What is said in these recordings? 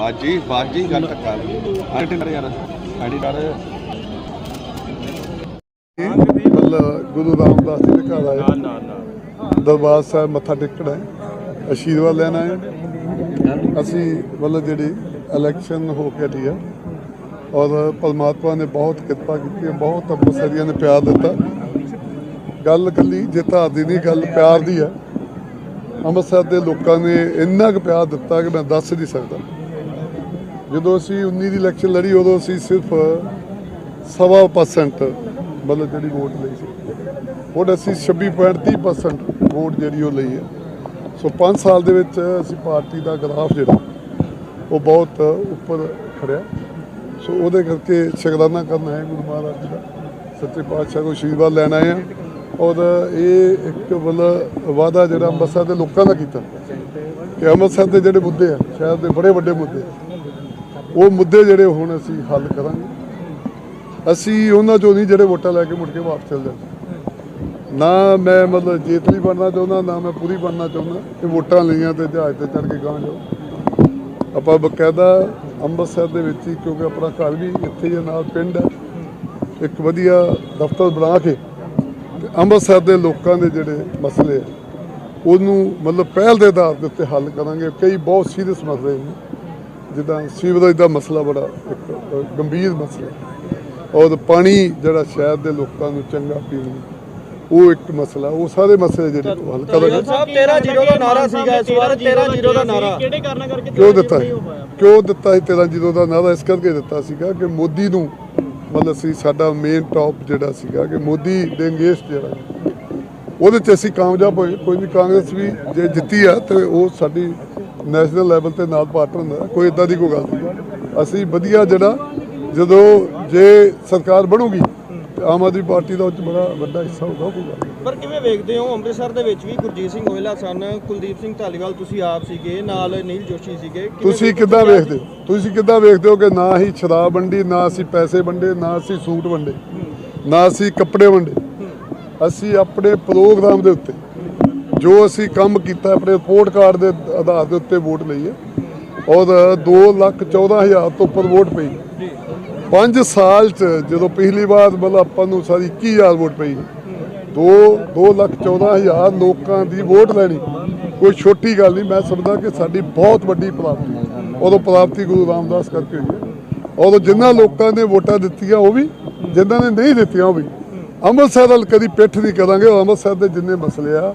ਬਾਜੀ ਬਾਜੀ ਗੱਲ ਧੱਕਾ ਆਂਟੀ ਕਰ ਯਾਰ? ਆਂਟੀ ਕਰ ਮਤਲਬ ਗੁਰੂ ਰਾਮਦਾਸ ਜੀ ਦੇ ਘਰ ਆਏ। ਨਾ ਨਾ ਦਰਬਾਰ ਸਾਹਿਬ ਮੱਥਾ ਟੇਕਣਾ ਹੈ ਆਸ਼ੀਰਵਾਦ ਲੈਣਾ ਹੈ ਅਸੀਂ ਮਤਲਬ ਜਿਹੜੀ ਇਲੈਕਸ਼ਨ ਹੋ ਕੇ ਲਈ ਹੈ ਔਰ ਪਰਮਾਤਮਾ ਨੇ ਬਹੁਤ ਕਿਰਪਾ ਕੀਤੀ ਹੈ ਬਹੁਤ ਅੰਮ੍ਰਿਤਸਰੀਆਂ ਨੇ ਪਿਆਰ ਦਿੱਤਾ। ਗੱਲ ਕੱਲੀ ਜਿੱਤ ਦੀ ਨਹੀਂ ਗੱਲ ਪਿਆਰ ਦੀ ਹੈ ਅੰਮ੍ਰਿਤਸਰ ਦੇ ਲੋਕਾਂ ਨੇ ਇੰਨਾ ਕੁ ਪਿਆਰ ਦਿੱਤਾ ਕਿ ਮੈਂ ਦੱਸ ਨਹੀਂ ਸਕਦਾ। ਜਦੋਂ ਅਸੀਂ 19 ਦੀ ਇਲੈਕਸ਼ਨ ਲੜੀ ਉਦੋਂ ਅਸੀਂ ਸਿਰਫ ਸਵਾ ਪਰਸੈਂਟ ਮਤਲਬ ਜਿਹੜੀ ਵੋਟ ਲਈ ਸੀ। ਹੁਣ ਅਸੀਂ 26.30% ਵੋਟ ਜਿਹੜੀ ਉਹ ਲਈ ਹੈ। ਸੋ 5 ਸਾਲ ਦੇ ਵਿੱਚ ਅਸੀਂ ਪਾਰਟੀ ਦਾ ਗ੍ਰਾਫ ਜਿਹੜਾ ਉਹ ਬਹੁਤ ਉੱਪਰ ਖੜਿਆ। ਸੋ ਉਹਦੇ ਕਰਕੇ ਸ਼ੁਕਰਾਨਾ ਕਰਨਾ ਹੈ ਗੁਰੂ ਮਹਾਰਾਜ ਜੀ ਦਾ। ਸੱਚੇ ਪਾਤਸ਼ਾਹ ਕੋਲ ਆਸ਼ੀਰਵਾਦ ਲੈਣ ਆਏ ਆ ਔਰ ਇਹ ਇੱਕ ਮਤਲਬ ਵਾਅਦਾ ਜਿਹੜਾ ਅੰਮ੍ਰਿਤਸਰ ਦੇ ਲੋਕਾਂ ਦਾ ਕੀਤਾ। ਕਿ ਅੰਮ੍ਰਿਤਸਰ ਦੇ ਜਿਹੜੇ ਮੁੱਦੇ ਆ ਸ਼ਹਿਰ ਦੇ ਬੜੇ ਵੱਡੇ ਮੁੱਦੇ ਆ, ਉਹ ਮੁੱਦੇ ਜਿਹੜੇ ਹੁਣ ਅਸੀਂ ਹੱਲ ਕਰਾਂਗੇ। ਅਸੀਂ ਉਹਨਾਂ ਚੋਂ ਨਹੀਂ ਜਿਹੜੇ ਵੋਟਾਂ ਲੈ ਕੇ ਮੁੜ ਕੇ ਵਾਪਸ ਚਲ ਜਾਂਦੇ। ਨਾ ਮੈਂ ਮਤਲਬ ਜੇਤਲੀ ਬਣਨਾ ਚਾਹੁੰਦਾ ਨਾ ਮੈਂ ਪੂਰੀ ਬਣਨਾ ਚਾਹੁੰਦਾ। ਕਿ ਵੋਟਾਂ ਲਈਆਂ ਤੇ ਜਹਾਜ਼ ਤੇ ਚੜ ਕੇ ਗਾਂ ਜਾਓ। ਆਪਾਂ ਬਕਾਇਦਾ ਅੰਮ੍ਰਿਤਸਰ ਦੇ ਵਿੱਚ ਹੀ ਕਿਉਂਕਿ ਆਪਣਾ ਘਰ ਵੀ ਇੱਥੇ ਹੀ ਆ, ਨਾਲ ਪਿੰਡ ਹੈ ਇੱਕ ਵਧੀਆ ਦਫ਼ਤਰ ਬਣਾ ਕੇ ਤੇ ਅੰਮ੍ਰਿਤਸਰ ਦੇ ਲੋਕਾਂ ਦੇ ਜਿਹੜੇ ਮਸਲੇ ਆ ਉਹਨੂੰ ਮਤਲਬ ਪਹਿਲ ਦੇ ਆਧਾਰ ਦੇ ਉੱਤੇ ਹੱਲ ਕਰਾਂਗੇ। ਕਈ ਬਹੁਤ ਸੀਰੀਅਸ ਮਸਲੇ ਨੇ। ਜਿੱਦਾਂ ਸੀਵਰੇਜ ਦਾ ਮਸਲਾ ਬੜਾ ਇੱਕ ਗੰਭੀਰ ਮਸਲਾ। ਔਰ ਪਾਣੀ ਜਿਹੜਾ ਸ਼ਹਿਰ ਦੇ ਲੋਕਾਂ ਨੂੰ ਚੰਗਾ ਪੀਣ ਨੂੰ ਉਹ ਇੱਕ ਮਸਲਾ ਉਹ ਸਾਰੇ ਮਸਲੇ ਜਿਹੜੇ ਹੱਲ ਕਰਾਂਗੇ ਸਾਹਿਬ 13-0 ਦਾ ਨਾਰਾ ਸੀਗਾ ਇਸ ਵਾਰ 13-0 ਦਾ ਨਾਰਾ। ਕਿਹੜੇ ਕਾਰਨਾਂ ਕਰਕੇ ਕਿਉਂ ਦਿੱਤਾ ਕਿਉਂ ਦਿੱਤਾ ਸੀ 13 ਜੀਰੋ ਦਾ ਨਾਰਾ? ਇਸ ਕਰਕੇ ਦਿੱਤਾ ਸੀਗਾ ਕਿ ਮੋਦੀ ਨੂੰ ਮਤਲਬ ਸੀ ਸਾਡਾ ਮੇਨ ਟੌਪ ਜਿਹੜਾ ਸੀਗਾ ਕਿ ਮੋਦੀ ਦੇ ਅਗੇਂਸਟ ਜਿਹੜਾ ਉਹਦੇ 'ਚ ਅਸੀਂ ਕਾਮਯਾਬ ਹੋਏ। ਕੋਈ ਵੀ ਕਾਂਗਰਸ ਵੀ ਜੇ ਜਿੱਤੀ ਆ ਤੇ ਉਹ ਸਾਡੀ ਨੈਸ਼ਨਲ ਲੈਵਲ ਤੇ ਨਾਲ ਪਾਰਟਨਰ ਹੁੰਦਾ ਕੋਈ ਇਦਾਂ ਦੀ ਕੋਈ ਗੱਲ ਨਹੀਂ ਅਸੀਂ ਵਧੀਆ ਜਿਹੜਾ ਜਦੋਂ ਜੇ ਸਰਕਾਰ ਬਣੂਗੀ ਆਮ ਆਦਮੀ ਪਾਰਟੀ ਦਾ ਉਹ 'ਚ ਬੜਾ ਵੱਡਾ ਹਿੱਸਾ ਹੋਊਗਾ ਕੋਈ ਗੱਲ। ਪਰ ਕਿਵੇਂ ਵੇਖਦੇ ਹੋ ਅੰਮ੍ਰਿਤਸਰ ਦੇ ਵਿੱਚ ਵੀ ਗੁਰਜੀਤ ਸਿੰਘ ਗੋਇਲਾ ਸਨ ਕੁਲਦੀਪ ਸਿੰਘ ਧਾਲੀਵਾਲ ਤੁਸੀਂ ਆਪ ਸੀਗੇ ਨਾਲ ਨੀਲ ਜੋਸ਼ੀ ਸੀਗੇ ਤੁਸੀਂ ਕਿੱਦਾਂ? ਵੇਖਦੇ ਹੋ ਤੁਸੀਂ ਕਿੱਦਾਂ ਵੇਖਦੇ ਹੋ ਕਿ ਨਾ ਹੀ ਸ਼ਰਾਬ ਵੰਡੀ ਨਾ ਅਸੀਂ ਪੈਸੇ ਵੰਡੇ ਨਾ ਅਸੀਂ ਸੂਟ ਵੰਡੇ ਨਾ ਅਸੀਂ ਕੱਪੜੇ ਵੰਡੇ ਅਸੀਂ ਆਪਣੇ ਪ੍ਰੋਗਰਾਮ ਦੇ ਉੱਤੇ ਜੋ ਅਸੀਂ ਕੰਮ ਕੀਤਾ ਆਪਣੇ ਰਿਪੋਰਟ ਕਾਰਡ ਦੇ ਆਧਾਰ ਦੇ ਉੱਤੇ ਵੋਟ ਲਈ ਹੈ, ਔਰ 2 ਲੱਖ 14 ਹਜ਼ਾਰ ਤੋਂ ਉੱਪਰ ਵੋਟ ਪਈ। 5 ਸਾਲ ਚ ਜਦੋਂ ਪਿਛਲੀ ਵਾਰ ਮਤਲਬ ਆਪਾਂ ਨੂੰ ਸਾਰੀ 21000 ਵੋਟ ਪਈ 2 2 ਲੱਖ 14 ਹਜ਼ਾਰ ਲੋਕਾਂ ਦੀ ਵੋਟ ਲੈਣੀ, ਕੋਈ ਛੋਟੀ ਗੱਲ ਨਹੀਂ, ਮੈਂ ਸਮਝਦਾ ਕਿ ਸਾਡੀ ਬਹੁਤ ਵੱਡੀ ਪ੍ਰਾਪਤੀ ਉਦੋਂ ਪ੍ਰਾਪਤੀ ਗੁਰੂ ਰਾਮਦਾਸ ਕਰਕੇ ਹੋਈ ਹੈ। ਉਦੋਂ ਜਿਨ੍ਹਾਂ ਲੋਕਾਂ ਨੇ ਵੋਟਾਂ ਦਿੱਤੀਆਂ, ਉਹ ਵੀ ਜਿਨ੍ਹਾਂ ਨੇ ਨਹੀਂ ਦਿੱਤੀਆਂ, ਉਹ ਵੀ। ਅੰਮ੍ਰਿਤਸਰ ਵੱਲ ਕਦੀ ਪਿੱਠ ਨਹੀਂ ਕਰਾਂਗੇ ਉਹ ਅੰਮ੍ਰਿਤਸਰ ਦੇ ਜਿੰਨੇ ਮਸਲੇ ਆ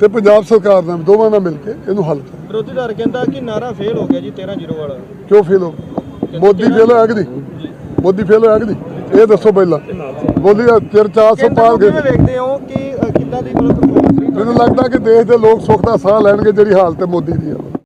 ਤੇ ਪੰਜਾਬ ਸਰਕਾਰ ਨਾਲ ਦੋਵਾਂ ਨਾਲ ਮਿਲ ਕੇ ਇਹਨੂੰ ਹੱਲ ਕਰਨਾ ਵਿਰੋਧੀ ਧਿਰ ਕਹਿੰਦਾ ਕਿ ਨਾਰਾ ਫੇਲ ਹੋ ਗਿਆ ਜੀ 13-0 ਵਾਲਾ। ਕਿਉਂ ਫੇਲ ਹੋ ਮੋਦੀ ਫੇਲ ਹੋਇਆ ਕਿ ਨਹੀਂ? ਮੋਦੀ ਫੇਲ ਹੋਇਆ ਕਿ ਨਹੀਂ? ਇਹ ਦੱਸੋ ਪਹਿਲਾਂ। ਮੋਦੀ ਦਾ ਚਿਰ 400 ਪਾਰ ਗਏ ਕਿਵੇਂ ਵੇਖਦੇ ਹੋ ਕਿ ਅ, ਕਿੱਦਾਂ ਦੀ ਮਤਲਬ? ਮੈਨੂੰ ਲੱਗਦਾ ਕਿ ਦੇਸ਼ ਦੇ ਲੋਕ ਸੁੱਖ ਦਾ ਸਾਹ ਲੈਣਗੇ ਜਿਹੜੀ ਹਾਲਤ ਹੈ ਮੋਦੀ ਦੀ ਆ।